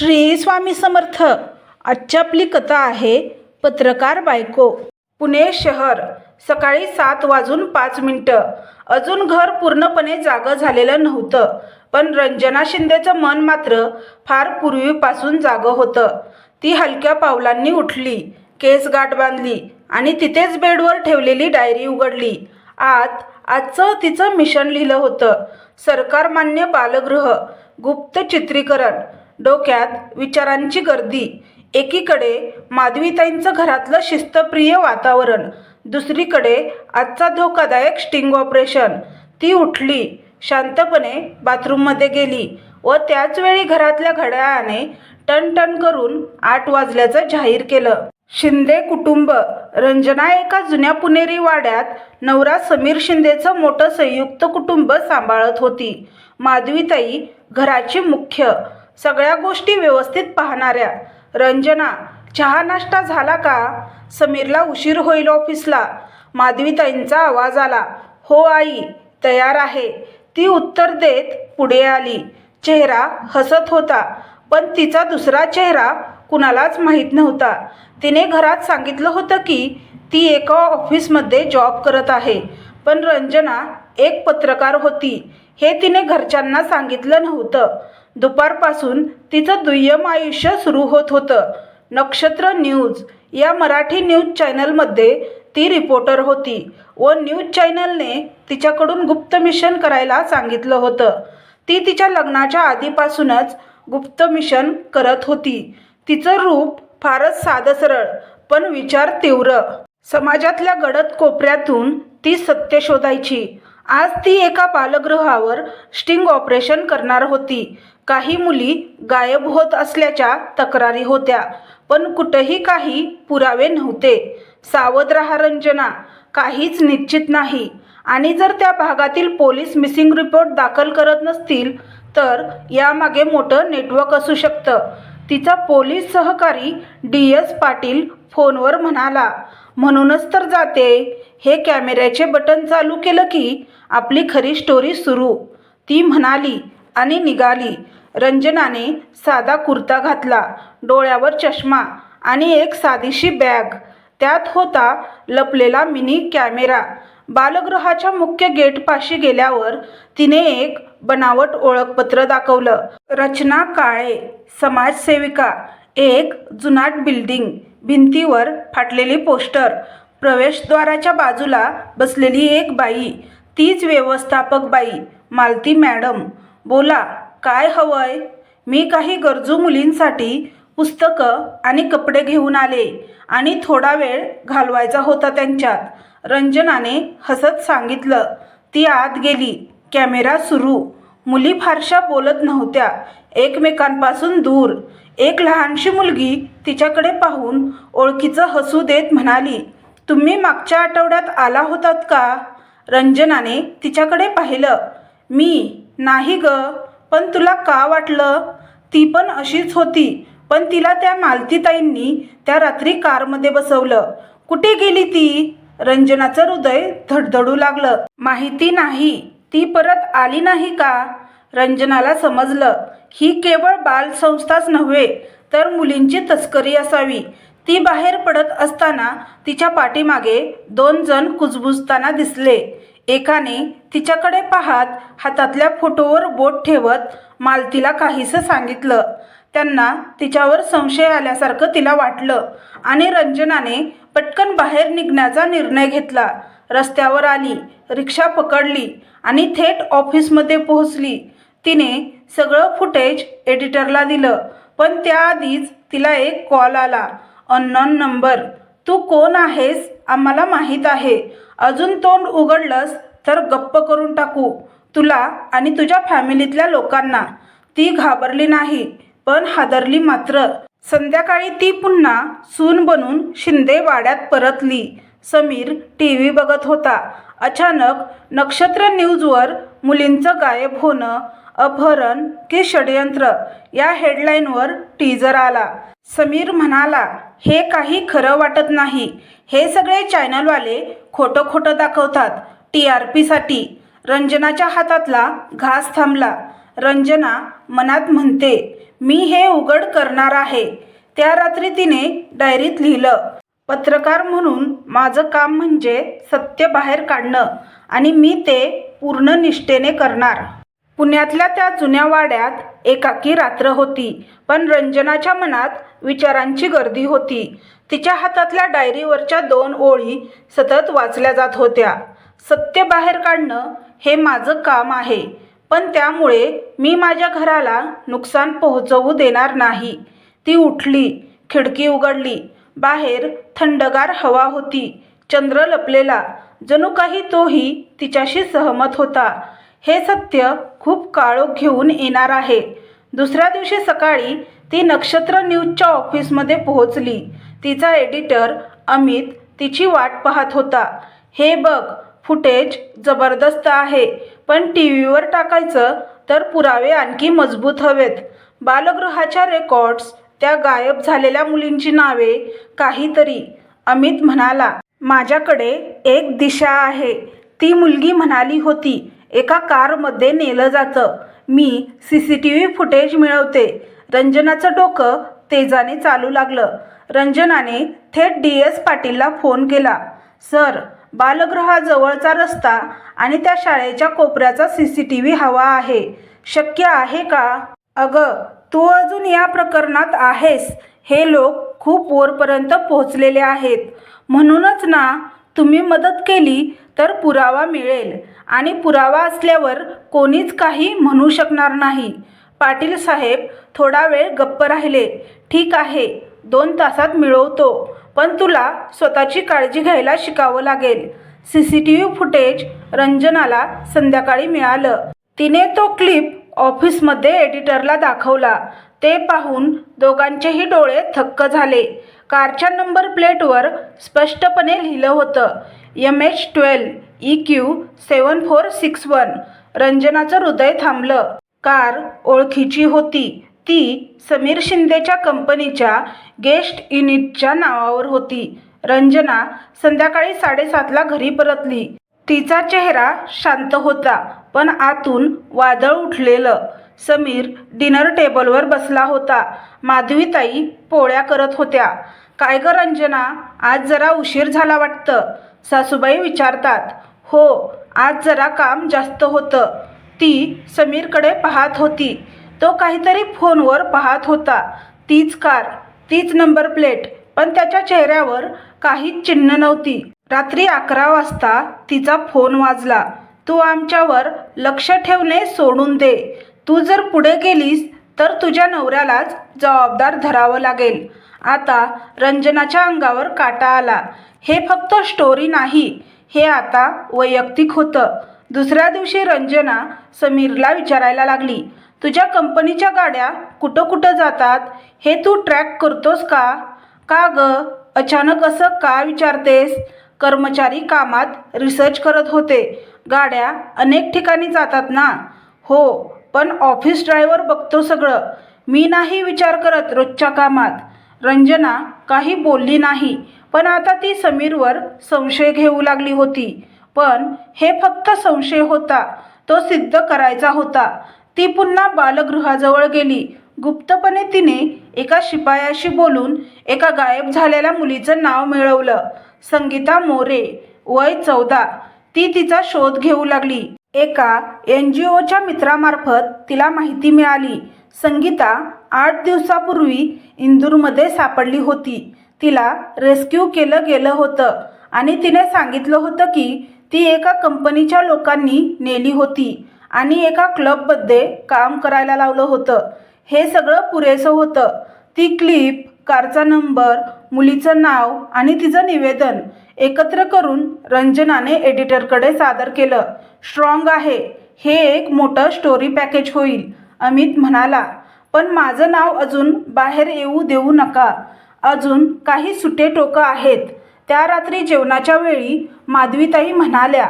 श्री स्वामी समर्थ. आजची आपली कथा आहे पत्रकार बायको. पुणे शहर. सकाळी सात वाजून पाच मिनटं. अजून घर पूर्णपणे जागं झालेलं नव्हतं. पण रंजना शिंदेचं मन मात्र फार पूर्वीपासून जागं होतं. ती हलक्या पावलांनी उठली केस गाठ बांधली आणि तिथेच बेडवर ठेवलेली डायरी उघडली. आत आजचं तिचं मिशन लिहिलं होतं. सरकारमान्य बालगृह गुप्त चित्रीकरण. डोक्यात विचारांची गर्दी. एकीकडे माधवीताईंचं घरातलं शिस्तप्रिय वातावरण दुसरीकडे आजचा धोकादायक स्टिंग ऑपरेशन ती उठली शांतपणे बाथरूममध्ये गेली व त्याच वेळी घरातल्या घड्याळाने टन टन करून आठ वाजल्याचं जाहीर केलं. शिंदे कुटुंब रंजना एका जुन्या पुणेरी वाड्यात नवरा समीर शिंदेचं मोठं संयुक्त कुटुंब सांभाळत होती. माधवीताई घराची मुख्य सगळ्या गोष्टी व्यवस्थित पाहणाऱ्या. रंजना चहा नाश्ता झाला का? समीरला उशीर होईल ऑफिसला. माधवीताईंचा आवाज आला. हो आई तयार आहे. ती उत्तर देत पुढे आली. चेहरा हसत होता पण तिचा दुसरा चेहरा कुणालाच माहीत नव्हता. तिने घरात सांगितलं होतं की ती एका ऑफिसमध्ये जॉब करत आहे पण रंजना एक पत्रकार होती. हे तिने घरच्यांना सांगितलं नव्हतं. दुपारपासून तिचं दुय्यम आयुष्य सुरू होत होतं. नक्षत्र न्यूज या मराठी न्यूज चॅनलमध्ये ती रिपोर्टर होती व न्यूज चॅनलने तिच्याकडून गुप्त मिशन करायला सांगितलं होतं. ती तिच्या लग्नाच्या आधीपासूनच गुप्त मिशन करत होती. तिचं रूप फारच साधं सरळ पण विचार तीव्र. समाजातल्या गडद कोपऱ्यातून ती सत्य शोधायची. आज ती एका बालगृहावर स्टिंग ऑपरेशन करणार होती. काही मुली गायब होत असल्याच्या तक्रारी होत्या पण कुठंही काही पुरावे नव्हते. सावध रहा रंजना काहीच निश्चित नाही. आणि जर त्या भागातील पोलीस मिसिंग रिपोर्ट दाखल करत नसतील तर यामागे मोठं नेटवर्क असू शकतं. तिचा पोलीस सहकारी डी एस पाटील फोनवर म्हणाला म्हणूनच तर जाते. हे कॅमेऱ्याचे बटन चालू केलं की आपली खरी स्टोरी सुरू. ती म्हणाली आणि निघाली. रंजनाने साधा कुर्ता घातला डोळ्यावर चष्मा आणि एक साधीशी बॅग. त्यात होता लपलेला मिनी कॅमेरा. बालगृहाच्या मुख्य गेटपाशी गेल्यावर तिने एक बनावट ओळखपत्र दाखवलं. रचना काळे समाजसेविका एक जुनाट बिल्डिंग भिंतीवर फाटलेली पोस्टर प्रवेशद्वाराच्या बाजूला बसलेली एक बाई. तीच व्यवस्थापक बाई. मालती मॅडम. बोला काय हवंय? मी काही गरजू मुलींसाठी पुस्तकं आणि कपडे घेऊन आले आणि थोडा वेळ घालवायचा होता त्यांच्यात. रंजनाने हसत सांगितलं. ती आत गेली. कॅमेरा सुरू. मुली फारशा बोलत नव्हत्या. एकमेकांपासून दूर. एक लहानशी मुलगी तिच्याकडे पाहून ओळखीचं हसू देत म्हणाली तुम्ही मागच्या आठवड्यात आला होतात का? रंजनाने तिच्याकडे पाहिलं. मी नाही ग पण तुला का वाटलं? ती पण अशीच होती पण तिला त्या मालतीताईंनी त्या रात्री कारमध्ये बसवलं. कुठे गेली ती? रंजनाचं हृदय धडधडू लागलं. माहिती नाही ती परत आली नाही का? रंजनाला समजलं. ही केवळ बालसंस्थाच नव्हे तर मुलींची तस्करी असावी. ती बाहेर पडत असताना तिच्या पाठीमागे दोन जण कुजबुजताना दिसले. एकाने तिच्याकडे पाहत हातातल्या फोटोवर बोट ठेवत मालतीला काहीसं सांगितलं. त्यांना तिच्यावर संशय आल्यासारखं तिला वाटलं आणि रंजनाने पटकन बाहेर निघण्याचा निर्णय घेतला. रस्त्यावर आली रिक्षा पकडली आणि थेट ऑफिसमध्ये पोहोचली. तिने सगळं फुटेज एडिटरला दिलं पण त्याआधीच तिला एक कॉल आला. Unknown number. तू कोण आहेस आम्हाला माहीत आहे. अजून तोंड उघडलंस तर गप्प करून टाकू. तुला आणि तुझ्या फॅमिलीतल्या लोकांना. ती घाबरली नाही पण हादरली मात्र. संध्याकाळी ती पुन्हा सून बनून शिंदे वाड्यात परतली. समीर टी व्ही बघत होता. अचानक नक्षत्र न्यूजवर मुलींचं गायब होणं अपहरण की षडयंत्र या हेडलाईनवर टीजर आला. समीर म्हणाला हे काही खरं वाटत नाही. हे सगळे चॅनलवाले खोटं खोटं दाखवतात. टी आर पीसाठी रंजनाच्या हातातला घास थांबला. रंजना मनात म्हणते मी हे उघड करणार आहे. त्या रात्री तिने डायरीत लिहिलं पत्रकार म्हणून माझं काम म्हणजे सत्य बाहेर काढणं आणि मी ते पूर्ण निष्ठेने करणार. पुण्यातल्या त्या जुन्या वाड्यात एकाकी रात्र होती पण रंजनाच्या मनात विचारांची गर्दी होती. तिच्या हातातल्या डायरीवरच्या दोन ओळी सतत वाचल्या जात होत्या. सत्य बाहेर काढणं हे माझं काम आहे पण त्यामुळे मी माझ्या घराला नुकसान पोहोचवू देणार नाही. ती उठली खिडकी उघडली बाहेर थंडगार हवा होती चंद्र लपलेला. जणू काही तोही तिच्याशी सहमत होता. हे सत्य खूप काळोख घेऊन येणार आहे. दुसऱ्या दिवशी सकाळी ती नक्षत्र न्यूजच्या ऑफिसमध्ये पोहोचली. तिचा एडिटर अमित तिची वाट पाहत होता. हे बघ फुटेज जबरदस्त आहे पण टी व्हीवर टाकायचं तर पुरावे आणखी मजबूत हवेत. बालगृहाच्या रेकॉर्ड्स त्या गायब झालेल्या मुलींची नावे काहीतरी. अमित म्हणाला माझ्याकडे एक दिशा आहे. ती मुलगी म्हणाली होती एका कारमध्ये नेलं जातं. मी C C T V footage मिळवते. रंजनाचं डोकं तेजाने चालू लागलं. रंजनाने थेट डी एस पाटीलला फोन केला. सर बालगृहाजवळचा रस्ता आणि त्या शाळेच्या कोपऱ्याचा सी सी टी व्ही हवा आहे. शक्य आहे का? अगं तू अजून या प्रकरणात आहेस. हे लोक खूप वरपर्यंत पोहोचलेले आहेत. म्हणूनच ना तुम्ही मदत केली तर पुरावा मिळेल आणि पुरावा असल्यावर कोणीच काही म्हणू शकणार नाही. पाटील साहेब थोडा वेळ गप्प राहिले. ठीक आहे दोन तासात मिळवतो पण तुला स्वतःची काळजी घ्यायला शिकावं लागेल. C C T V footage रंजनाला संध्याकाळी मिळालं. तिने तो क्लिप ऑफिसमध्ये एडिटरला दाखवला. ते पाहून दोघांचेही डोळे थक्क झाले. कारच्या नंबर प्लेटवर स्पष्टपणे लिहिलं होतं M H twelve E Q seven four six one. रंजनाचं हृदय थांबलं. कार ओळखीची होती. ती समीर शिंदेच्या कंपनीच्या गेस्ट युनिटच्या नावावर होती. रंजना संध्याकाळी साडेसातला घरी परतली. तिचा चेहरा शांत होता पण आतून वादळ उठलेलं. समीर डिनर टेबलवर बसला होता. माधवीताई पोळ्या करत होत्या. काय ग रंजना आज जरा उशीर झाला वाटतं. सासूबाई विचारतात हो आज जरा काम जास्त होतं. ती समीरकडे पाहत होती. तो काहीतरी फोनवर पाहत होता. तीच कार तीच नंबर प्लेट पण त्याच्या चेहऱ्यावर काहीच चिन्ह नव्हती. रात्री अकरा वाजता तिचा फोन वाजला. तू आमच्यावर लक्ष ठेवणे सोडून दे. तू जर पुढे गेलीस तर तुझ्या नवऱ्यालाच जबाबदार धरावं लागेल. आता रंजनाच्या अंगावर काटा आला. हे फक्त स्टोरी नाही. हे आता वैयक्तिक होतं. दुसऱ्या दिवशी रंजना समीरला विचारायला लागली तुझ्या कंपनीच्या गाड्या कुठं कुठं जातात? हे तू ट्रॅक करतोस का? का ग? अचानक असं का विचारतेस? कर्मचारी कामात रिसर्च करत होते. गाड्या अनेक ठिकाणी जातात ना? हो पण ऑफिस ड्रायव्हर बघतो सगळं. मी नाही विचार करत रोजच्या कामात. रंजना काही बोलली नाही पण आता ती समीरवर संशय घेऊ लागली होती. पण हे फक्त संशय होता. तो सिद्ध करायचा होता. ती पुन्हा बालगृहाजवळ गेली. गुप्तपणे तिने एका शिपायाशी बोलून एका गायब झालेल्या मुलीचं नाव मिळवलं. संगीता मोरे वय चौदा. ती तिचा शोध घेऊ लागली. एका एन जी ओच्या मित्रामार्फत तिला माहिती मिळाली. संगीता आठ दिवसापूर्वी इंदूरमध्ये सापडली होती. तिला रेस्क्यू केलं गेलं होतं आणि तिने सांगितलं होतं की ती एका कंपनीच्या लोकांनी नेली होती आणि एका क्लबमध्ये काम करायला लावलं होतं. हे सगळं पुरेसं होतं. ती क्लिप कारचा नंबर मुलीचं नाव आणि तिचं निवेदन एकत्र करून रंजनाने एडिटरकडे सादर केलं. स्ट्रॉंग आहे. हे एक मोठं स्टोरी पॅकेज होईल अमित म्हणाला. पण माझं नाव अजून बाहेर येऊ देऊ नका. अजून काही सुटे टोकं आहेत. त्या रात्री जेवणाच्या वेळी माधवीताई म्हणाल्या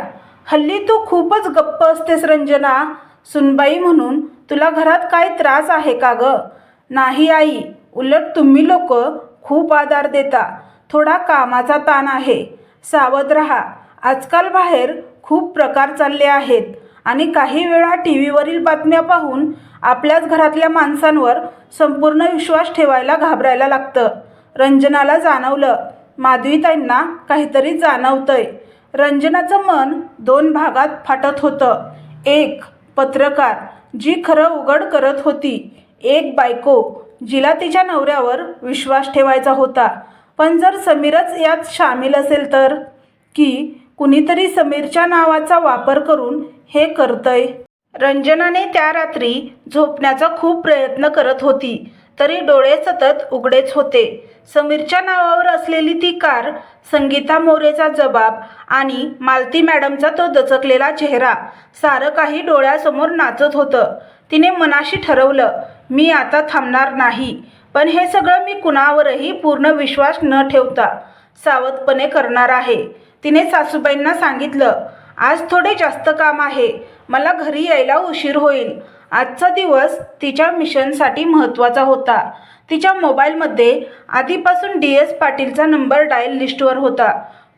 हल्ली तू खूपच गप्प असतेस रंजना. सुनबाई म्हणून तुला घरात काय त्रास आहे का ग? नाही आई उलट तुम्ही लोक खूप आधार देता. थोडा कामाचा ताण आहे. सावध रहा. आजकाल बाहेर खूप प्रकार चालले आहेत आणि काही वेळा टी व्हीवरील बातम्या पाहून आपल्याच घरातल्या माणसांवर संपूर्ण विश्वास ठेवायला घाबरायला लागतं. रंजनाला जाणवलं माधवीताईंना काहीतरी जाणवतंय. रंजनाचं मन दोन भागात फाटत होतं. एक पत्रकार जी खरं उघड करत होती. एक बायको जिला तिच्या नवऱ्यावर विश्वास ठेवायचा होता. पण जर समीरच यात सामील असेल तर? की कुणीतरी समीरच्या नावाचा वापर करून हे करतंय? रंजनाने त्या रात्री झोपण्याचा खूप प्रयत्न करत होती. तरी डोळे सतत उघडेच होते. समीरच्या नावावर असलेली ती कार संगीता मोरेचा जबाब आणि मालती मॅडमचा तो दचकलेला चेहरा सारं काही डोळ्यासमोर नाचत होतं. तिने मनाशी ठरवलं मी आता थांबणार नाही. पण हे सगळं मी कुणावरही पूर्ण विश्वास न ठेवता सावधपणे करणार आहे. तिने सासूबाईंना सांगितलं आज थोडे जास्त काम आहे. मला घरी यायला उशीर होईल. आजचा दिवस तिच्या मिशनसाठी महत्त्वाचा होता. तिच्या मोबाईलमध्ये आधीपासून डी एस पाटीलचा नंबर डायल लिस्टवर होता.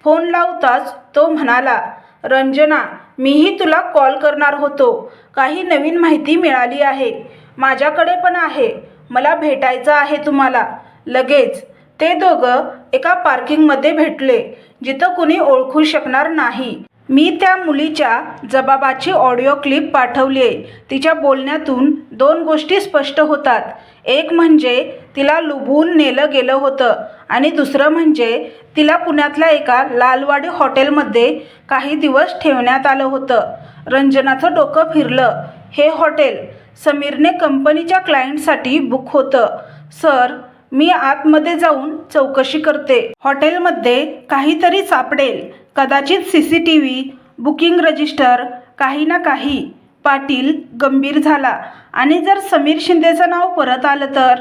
फोन लावताच तो म्हणाला रंजना मीही तुला कॉल करणार होतो. काही नवीन माहिती मिळाली आहे. माझ्याकडे पण आहे. मला भेटायचं आहे तुम्हाला. लगेच ते दोघं एका पार्किंगमध्ये भेटले जिथं कुणी ओळखू शकणार नाही. मी त्या मुलीच्या जबाबाची ऑडिओ क्लिप पाठवली आहे तिच्या बोलण्यातून दोन गोष्टी स्पष्ट होतात. एक म्हणजे तिला लुबवून नेलं गेलं होतं आणि दुसरं म्हणजे तिला पुण्यातल्या एका लालवाडी हॉटेलमध्ये काही दिवस ठेवण्यात आलं होतं. रंजनाचं डोकं फिरलं. हे हॉटेल समीरने कंपनीच्या क्लायंटसाठी बुक होतं. सर मी आतमध्ये जाऊन चौकशी करते. हॉटेलमध्ये काहीतरी सापडेल. कदाचित C C T V booking register काही ना काही पाटील गंभीर झाला. आणि जर समीर शिंदेचं नाव परत आलं तर?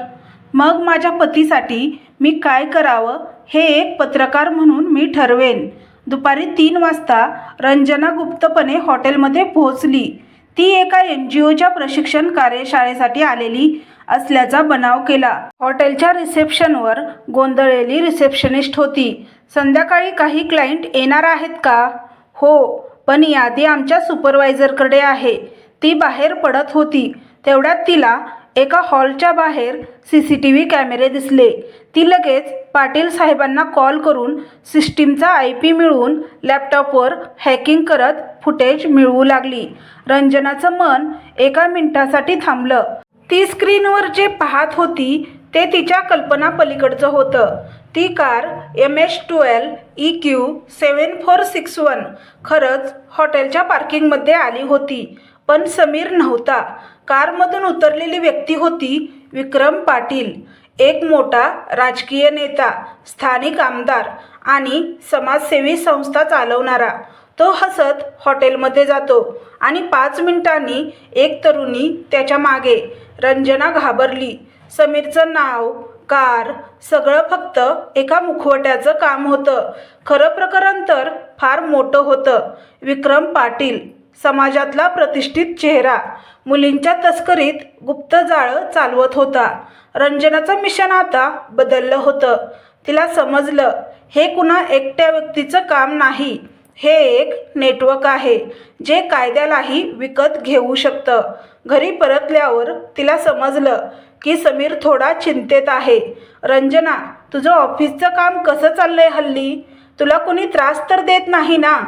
मग माझ्या पतीसाठी मी काय करावं हे एक पत्रकार म्हणून मी ठरवेन. दुपारी तीन वाजता रंजना गुप्तपणे हॉटेलमध्ये पोहोचली. ती एका एन जी ओच्या प्रशिक्षण कार्यशाळेसाठी आलेली असल्याचा बनाव केला. हॉटेलच्या रिसेप्शनवर गोंधळलेली रिसेप्शनिस्ट होती. संध्याकाळी काही क्लायंट येणार आहेत का? हो पण यादी आमच्या सुपरवायझरकडे आहे. ती बाहेर पडत होती. तेवढ्यात तिला एका हॉलच्या बाहेर सी सी टी व्ही कॅमेरे दिसले. ती लगेच पाटील साहेबांना कॉल करून सिस्टीमचा आय पी मिळवून लॅपटॉपवर हॅकिंग करत फुटेज मिळवू लागली. रंजनाचं मन एका मिनिटासाठी थांबलं. ती स्क्रीनवर जे पाहत होती ते तिच्या कल्पना पलीकडचं होतं. ती car M H twelve E Q seven four six one खरंच हॉटेलच्या पार्किंगमध्ये आली होती. पण समीर नव्हता. कारमधून उतरलेली व्यक्ती होती विक्रम पाटील एक मोठा राजकीय नेता स्थानिक आमदार आणि समाजसेवी संस्था चालवणारा. तो हसत हॉटेलमध्ये जातो आणि पाच मिनिटांनी एक तरुणी त्याच्यामागे रंजना घाबरली. समीरचं नाव कार सगळं फक्त एका मुखवट्याचं काम होतं. खरं प्रकरण तर फार मोठं होतं. विक्रम पाटील समाजातला प्रतिष्ठित चेहरा. मुलींच्या तस्करीत गुप्त जाळं चालवत होता. रंजनाचं मिशन आता बदललं होतं. तिला समजलं हे कुणा एकट्या व्यक्तीचं काम नाही. हे एक नेटवर्क आहे जे कायद्यालाही विकत घेऊ शकतं. घरी परतल्यावर तिला समजलं की समीर थोडा चिंतेत आहे. रंजना तुझं ऑफिसचं काम कसं चाललंय हल्ली? तुला कुणी त्रास तर देत नाही ना?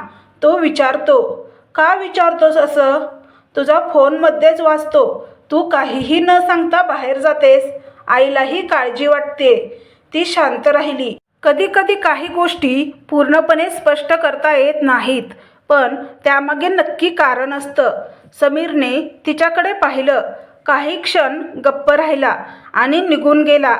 तो विचारतो. का विचारतोस असं? तुझा फोनमध्येच वाचतो तू काहीही न सांगता बाहेर जातेस. आईलाही काळजी वाटते. ती शांत राहिली. कधी कधी काही गोष्टी पूर्णपणे स्पष्ट करता येत नाहीत पण त्यामागे नक्की कारण असतं. समीरने तिच्याकडे पाहिलं. काही क्षण गप्प राहिला आणि निघून गेला.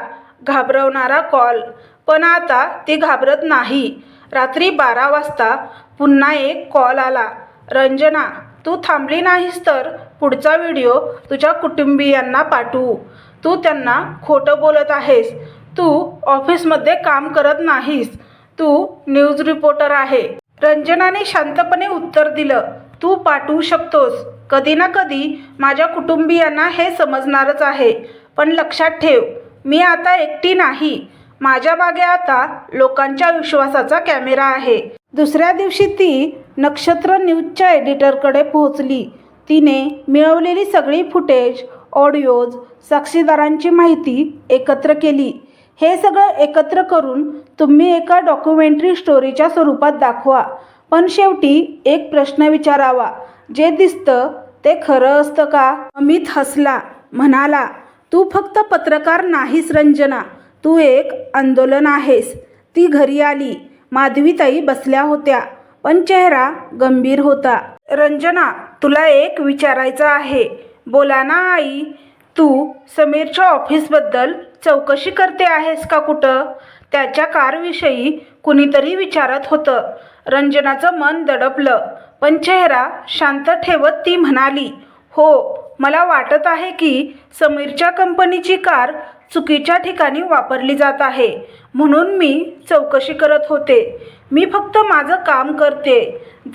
घाबरवणारा कॉल. पण आता ती घाबरत नाही. रात्री बारा वाजता पुन्हा एक कॉल आला. रंजना तू थांबली नाहीस तर पुढचा व्हिडिओ तुझ्या कुटुंबियांना पाठवू. तू त्यांना खोटं बोलत आहेस. तू ऑफिसमध्ये काम करत नाहीस. तू न्यूज रिपोर्टर आहे. रंजनाने शांतपणे उत्तर दिलं. तू पाठवू शकतोस. कधी ना कधी माझ्या कुटुंबियांना हे समजणारच आहे. पण लक्षात ठेव मी आता एकटी नाही. माझ्या मागे आता लोकांच्या विश्वासाचा कॅमेरा आहे. दुसऱ्या दिवशी ती नक्षत्र न्यूजच्या एडिटरकडे पोहोचली. तिने मिळवलेली सगळी फुटेज ऑडिओज साक्षीदारांची माहिती एकत्र केली. हे सगळं एकत्र करून तुम्ही एका डॉक्युमेंटरी स्टोरीच्या स्वरूपात दाखवा. पण शेवटी एक प्रश्न विचारावा. जे दिसतं ते खरं असतं का? अमित हसला म्हणाला तू फक्त पत्रकार नाहीस रंजना. तू एक आंदोलन आहेस. ती घरी आली. माधवीताई बसल्या होत्या पण चेहरा गंभीर होता. रंजना तुला एक विचारायचं आहे. बोला ना आई. तू समीरच्या ऑफिसबद्दल चौकशी करते आहेस का कुठं? त्याच्या कारविषयी कुणीतरी विचारत होतं. रंजनाचं मन दडपलं. पण चेहरा शांत ठेवत ती म्हणाली हो मला वाटत आहे की समीरच्या कंपनीची कार चुकीच्या ठिकाणी वापरली जात आहे. म्हणून मी चौकशी करत होते. मी फक्त माझं काम करते.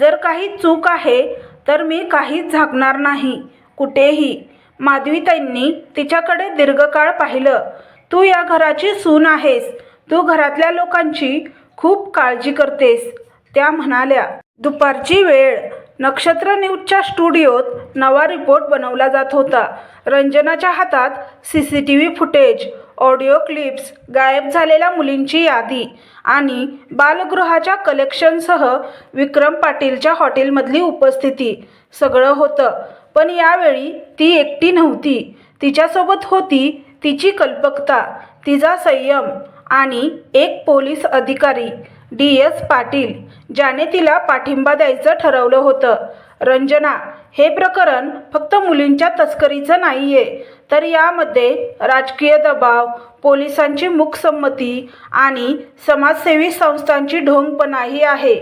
जर काही चूक आहे तर मी काहीच झाकणार नाही. कुठेही. माधवीताईंनी तिच्याकडे दीर्घकाळ पाहिलं. तू या घराची सून आहेस. तू घरातल्या लोकांची खूप काळजी करतेस. त्या म्हणाल्या दुपारची वेळ. नक्षत्र न्यूजच्या स्टुडिओत नवा रिपोर्ट बनवला जात होता. रंजनाच्या हातात C C T V footage audio clips गायब झालेल्या मुलींची यादी आणि बालगृहाच्या कलेक्शनसह विक्रम पाटीलच्या हॉटेलमधली उपस्थिती. सगळं होतं. पण यावेळी ती एकटी नव्हती. तिच्यासोबत होती तिची कल्पकता. तिचा संयम. आणि एक पोलीस अधिकारी डी एस पाटील ज्याने तिला पाठिंबा द्यायचं ठरवलं होतं. रंजना हे प्रकरण फक्त मुलींच्या तस्करीचं नाही आहे तर यामध्ये राजकीय दबाव पोलिसांची मुखसंमती आणि समाजसेवी संस्थांची ढोंगपणाही आहे.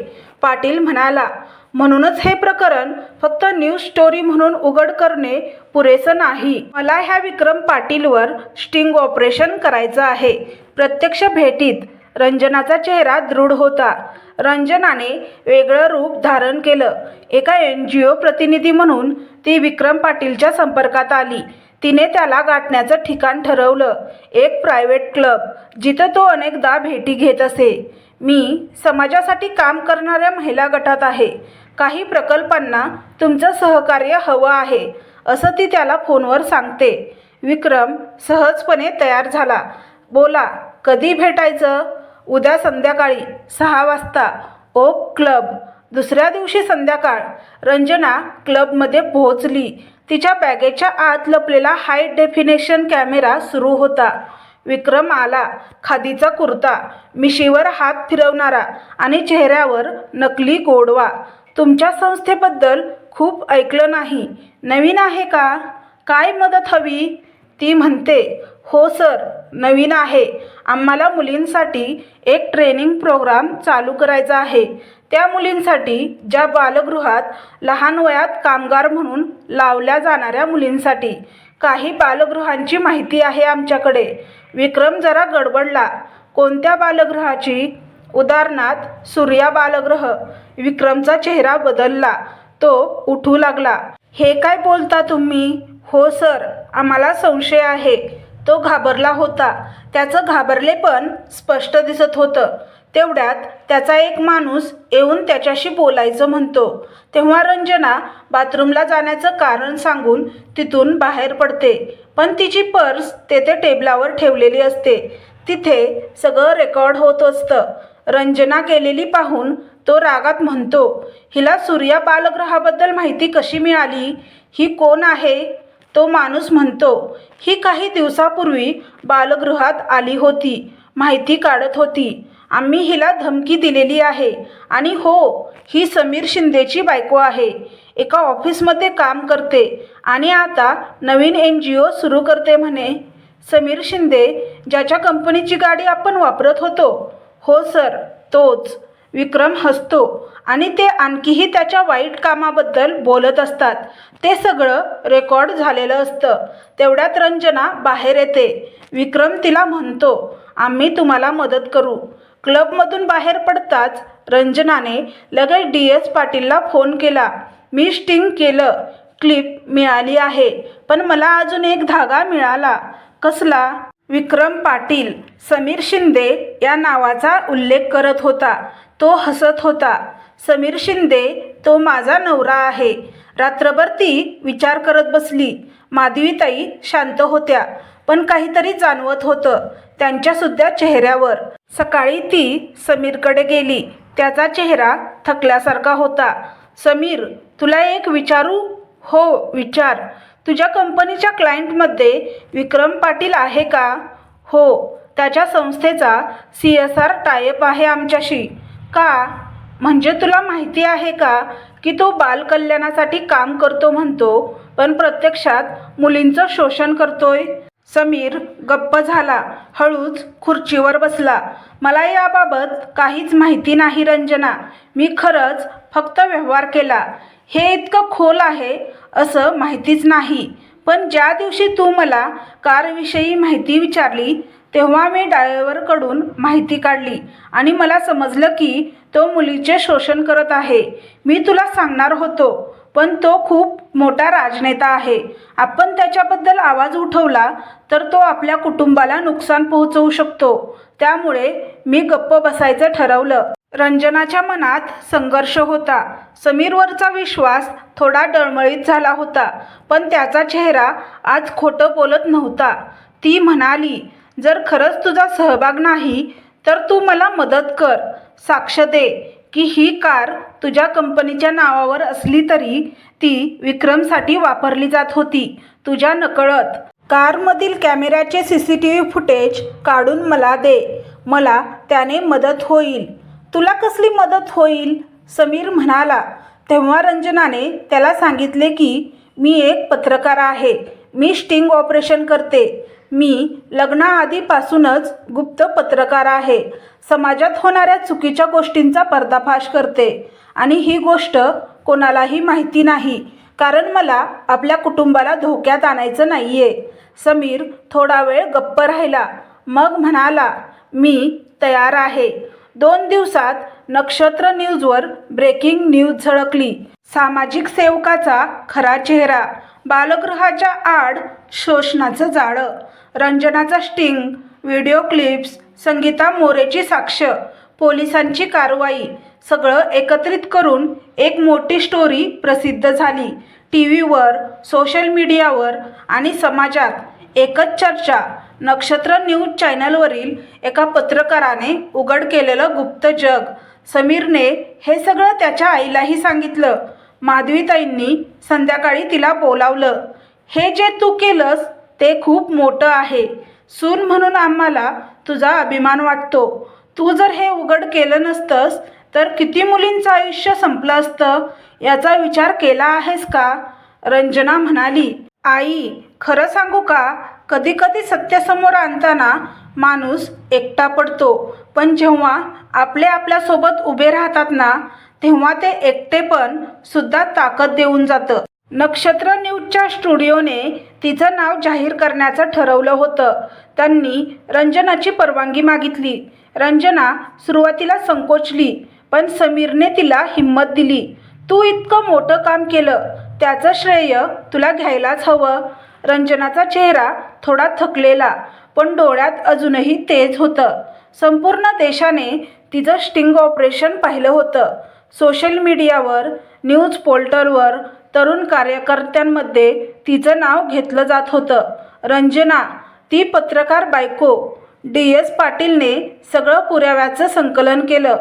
पाटील म्हणाला म्हणूनच हे प्रकरण फक्त न्यूज स्टोरी म्हणून उघड करणे पुरेसं नाही. मला ह्या विक्रम पाटीलवर स्टिंग ऑपरेशन करायचं आहे. प्रत्यक्ष भेटीत रंजनाचा चेहरा दृढ होता. रंजनाने वेगळं रूप धारण केलं. एका एन जी ओ प्रतिनिधी म्हणून ती विक्रम पाटीलच्या संपर्कात आली. तिने त्याला गाठण्याचं ठिकाण ठरवलं. एक प्रायव्हेट क्लब जिथं तो अनेकदा भेटी घेत असे. मी समाजासाठी काम करणाऱ्या महिला गटात आहे. काही प्रकल्पांना तुमचं सहकार्य हवं आहे असं ती त्याला फोनवर सांगते. विक्रम सहजपणे तयार झाला. बोला कधी भेटायचं? उद्या संध्याकाळी सहा वाजता. Oak club. दुसऱ्या दिवशी संध्याकाळ. रंजना क्लबमध्ये पोहोचली. तिच्या बॅगेच्या आत लपलेला हाय डेफिनेशन कॅमेरा सुरू होता. विक्रम आला. खादीचा कुर्ता मिशीवर हात फिरवणारा आणि चेहऱ्यावर नकली गोडवा. तुमच्या संस्थेबद्दल खूप ऐकलं नाही. नवीन आहे का? काय मदत हवी? ती म्हणते हो सर नवीन आहे. आम्हाला मुलींसाठी एक ट्रेनिंग प्रोग्राम चालू करायचा आहे. त्या मुलींसाठी ज्या बालगृहात लहान वयात कामगार म्हणून लावल्या जाणाऱ्या मुलींसाठी काही बालगृहांची माहिती आहे आमच्याकडे. विक्रम जरा गडबडला. कोणत्या बालगृहाची? उदाहरणार्थ सूर्या बालग्रह विक्रमचा चेहरा बदलला तो उठू लागला. हे काय बोलता तुम्ही? हो सर आम्हाला संशय आहे. तो घाबरला होता. त्याचं घाबरले पण स्पष्ट दिसत होतं. तेवढ्यात त्याचा एक माणूस येऊन त्याच्याशी बोलायचं म्हणतो. तेव्हा रंजना बाथरूमला जाण्याचं कारण सांगून तिथून बाहेर पडते. पण तिची पर्स तेथे टेबलावर ठेवलेली असते. तिथे सगळं रेकॉर्ड होत असतं. रंजना गेलेली पाहून तो रागात म्हणतो हिला सूर्या बालग्रहाबद्दल माहिती कशी मिळाली? ही कोण आहे? तो माणूस म्हणतो ही काही दिवसापूर्वी बालगृहात आली होती माहिती काढत होती. आम्ही हिला धमकी दिलेली आहे. आणि हो ही समीर शिंदेची बायको आहे. एका ऑफिसमध्ये काम करते आणि आता नवीन एन जी ओ सुरू करते म्हणे. समीर शिंदे ज्याच्या कंपनीची गाडी आपण वापरत होतो हो सर तोच. विक्रम हसतो आणि ते आणखीही त्याच्या वाईट कामाबद्दल बोलत असतात. ते सगळं रेकॉर्ड झालेलं असतं. तेवढ्यात रंजना बाहेर येते. विक्रम तिला म्हणतो आम्ही तुम्हाला मदत करू. क्लबमधून बाहेर पडताच रंजनाने लगेच डी एस पाटीलला फोन केला. मी स्टिंग केलं. क्लिप मिळाली आहे. पण मला अजून एक धागा मिळाला. कसला? विक्रम पाटील समीर शिंदे या नावाचा उल्लेख करत होता. तो हसत होता. समीर शिंदे तो माझा नवरा आहे. रात्रभर ती विचार करत बसली. माधवीताई शांत होत्या पण काहीतरी जाणवत होतं. त्यांच्यासुद्धा चेहऱ्यावर. सकाळी ती समीरकडे गेली. त्याचा चेहरा थकल्यासारखा होता. समीर तुला एक विचारू? हो विचार. तुझ्या कंपनीच्या क्लायंटमध्ये विक्रम पाटील आहे का? हो त्याच्या संस्थेचा सी एस आर टायप आहे आमच्याशी. का? म्हणजे तुला माहिती आहे का की तो बालकल्याणासाठी काम करतो म्हणतो पण प्रत्यक्षात मुलींचं शोषण करतोय? समीर गप्प झाला हळूच खुर्चीवर बसला. मला याबाबत काहीच माहिती नाही रंजना. मी खरंच फक्त व्यवहार केला. हे इतकं खोल आहे असं माहितीच नाही. पण ज्या दिवशी तू मला कारविषयी माहिती विचारली तेव्हा मी ड्रायव्हरकडून माहिती काढली आणि मला समजलं की तो मुलीचे शोषण करत आहे. मी तुला सांगणार होतो पण तो खूप मोठा राजनेता आहे. आपण त्याच्याबद्दल आवाज उठवला तर तो आपल्या कुटुंबाला नुकसान पोहोचवू शकतो. त्यामुळे मी गप्प बसायचं ठरवलं. रंजनाच्या मनात संघर्ष होता. समीरवरचा विश्वास थोडा डळमळीत झाला होता पण त्याचा चेहरा आज खोटं बोलत नव्हता. ती म्हणाली जर खरंच तुझा सहभाग नाही तर तू मला मदत कर. साक्ष दे की ही कार तुझ्या कंपनीच्या नावावर असली तरी ती विक्रमसाठी वापरली जात होती तुझ्या नकळत. कारमधील कॅमेऱ्याचे C C T V footage काढून मला दे. मला त्याने मदत होईल. तुला कसली मदत होईल? समीर म्हणाला. तेव्हा रंजनाने त्याला सांगितले की मी एक पत्रकार आहे. मी स्टिंग ऑपरेशन करते. मी लग्नाआधीपासूनच गुप्त पत्रकार आहे. समाजात होणाऱ्या चुकीच्या गोष्टींचा पर्दाफाश करते. आणि ही गोष्ट कोणालाही माहिती नाही. कारण मला आपल्या कुटुंबाला धोक्यात आणायचं नाही आहे समीर थोडा वेळ गप्प राहिला. मग म्हणाला मी तयार आहे. दोन दिवसात नक्षत्र न्यूजवर ब्रेकिंग न्यूज झळकली. सामाजिक सेवकाचा खरा चेहरा बालगृहाच्या आड शोषणाचं जाळं रंजनाचा स्टिंग व्हिडिओ क्लिप्स संगीता मोरेची साक्ष पोलिसांची कारवाई सगळं एकत्रित करून एक मोठी स्टोरी प्रसिद्ध झाली. टी व्हीवर सोशल मीडियावर आणि समाजात एकच चर्चा नक्षत्र न्यूज चॅनलवरील एका पत्रकाराने उघड केलेलं गुप्त जग. समीरने हे सगळं त्याच्या आईलाही सांगितलं. माधवीताईंनी संध्याकाळी तिला बोलावलं. हे जे तू केलंस ते खूप मोठं आहे. सून म्हणून आम्हाला तुझा अभिमान वाटतो. तू जर हे उघड केलं नसतंस तर किती मुलींचं आयुष्य संपलं असतं? याचा विचार केला आहेस का? रंजना म्हणाली आई खरं सांगू का? कधीकधी कधी सत्यासमोर आणताना माणूस एकटा पडतो. पण जेव्हा आपले आपल्यासोबत उभे राहतात ना तेव्हा ते एकटेपण सुद्धा ताकद देऊन जातं. नक्षत्र न्यूजच्या स्टुडिओने तिचं नाव जाहीर करण्याचं ठरवलं होतं. त्यांनी रंजनाची परवानगी मागितली. रंजना सुरुवातीला संकोचली पण समीरने तिला हिंमत दिली. तू इतकं मोठं काम केलं त्याचं श्रेय तुला घ्यायलाच हवं. रंजनाचा चेहरा थोडा थकलेला पण डोळ्यात अजूनही तेज होतं. संपूर्ण देशाने तिचं स्टिंग ऑपरेशन पाहिलं होतं. सोशल मीडियावर न्यूज पोर्टलवर तरुण कार्यकर्त्यांमध्ये तिचं नाव घेतलं जात होतं. रंजना ती पत्रकार बायको डी एस पाटीलने सगळं पुराव्याचं संकलन केलं.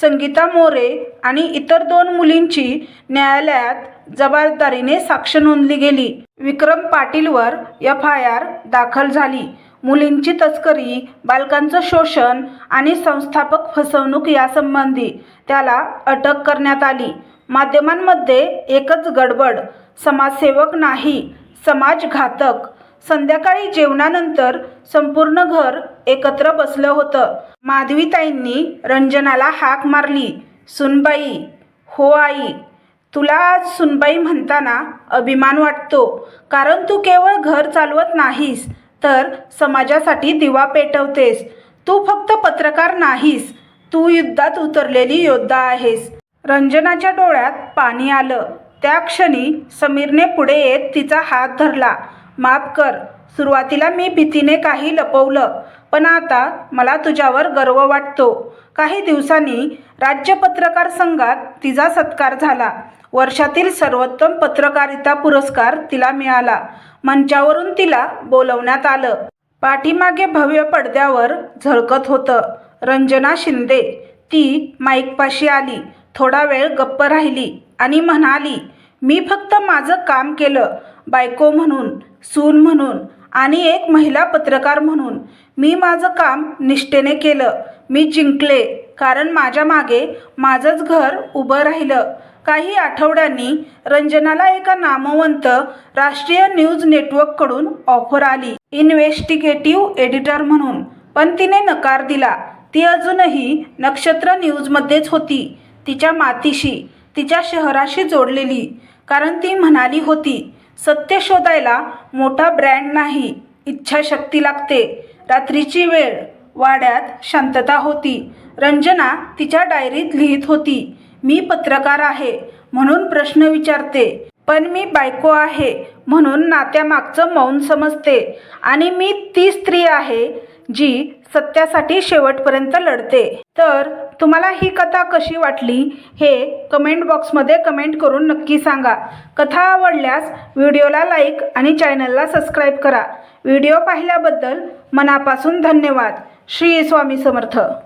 संगीता मोरे आणि इतर दोन मुलींची न्यायालयात जबाबदारीने साक्ष नोंदली गेली. विक्रम पाटीलवर एफ आय आर दाखल झाली. मुलींची तस्करी बालकांचं शोषण आणि संस्थापक फसवणूक यासंबंधी त्याला अटक करण्यात आली. माध्यमांमध्ये एकच गडबड समाजसेवक नाही समाजघातक. संध्याकाळी जेवणानंतर संपूर्ण घर एकत्र बसलं होतं. माधवीताईंनी रंजनाला हाक मारली. सुनबाई हो आई तुला आज सुनबाई म्हणताना अभिमान वाटतो कारण तू केवळ घर चालवत नाहीस तर समाजासाठी दिवा पेटवतेस. तू फक्त पत्रकार नाहीस तू युद्धात उतरलेली योद्धा आहेस. रंजनाच्या डोळ्यात पाणी आलं. त्या क्षणी समीरने पुढे येत तिचा हात धरला. माफ कर. सुरुवातीला मी भीतीने काही लपवलं पण आता मला तुझ्यावर गर्व वाटतो. काही दिवसांनी राज्य पत्रकार संघात तिचा सत्कार झाला. वर्षातील सर्वोत्तम पत्रकारिता पुरस्कार तिला मिळाला. मंचावरून तिला बोलवण्यात आलं. पाठीमागे भव्य पडद्यावर झळकत होतं. रंजना शिंदे ती माईकपाशी आली. थोडा वेळ गप्प राहिली आणि म्हणाली मी फक्त माझं काम केलं. बायको म्हणून सून म्हणून आणि एक महिला पत्रकार म्हणून मी माझं काम निष्ठेने केलं. मी जिंकले. कारण माझ्या मागे माझंच घर उभं राहिलं. काही आठवड्यांनी रंजनाला एका नामवंत राष्ट्रीय न्यूज नेटवर्ककडून ऑफर आली. इन्व्हेस्टिगेटिव्ह एडिटर म्हणून. पण तिने नकार दिला. ती अजूनही नक्षत्र न्यूजमध्येच होती. तिच्या मातीशी तिच्या शहराशी जोडलेली. कारण ती म्हणाली होती सत्य शोधायला मोठा ब्रँड नाही. इच्छाशक्ती लागते. रात्रीची वेळ वाड्यात शांतता होती. रंजना तिच्या डायरीत लिहित होती मी पत्रकार आहे म्हणून प्रश्न विचारते. पण मी बायको आहे म्हणून नात्यामागचं मौन समजते. आणि मी ती स्त्री आहे जी सत्यासाठी शेवटपर्यंत लढते. तर तुम्हाला ही कथा कशी वाटली हे कमेंट बॉक्समध्ये कमेंट करून नक्की सांगा. कथा आवडल्यास व्हिडिओला लाईक आणि चॅनलला सबस्क्राईब करा. व्हिडिओ पाहिल्याबद्दल मनापासून धन्यवाद. श्री स्वामी समर्थ.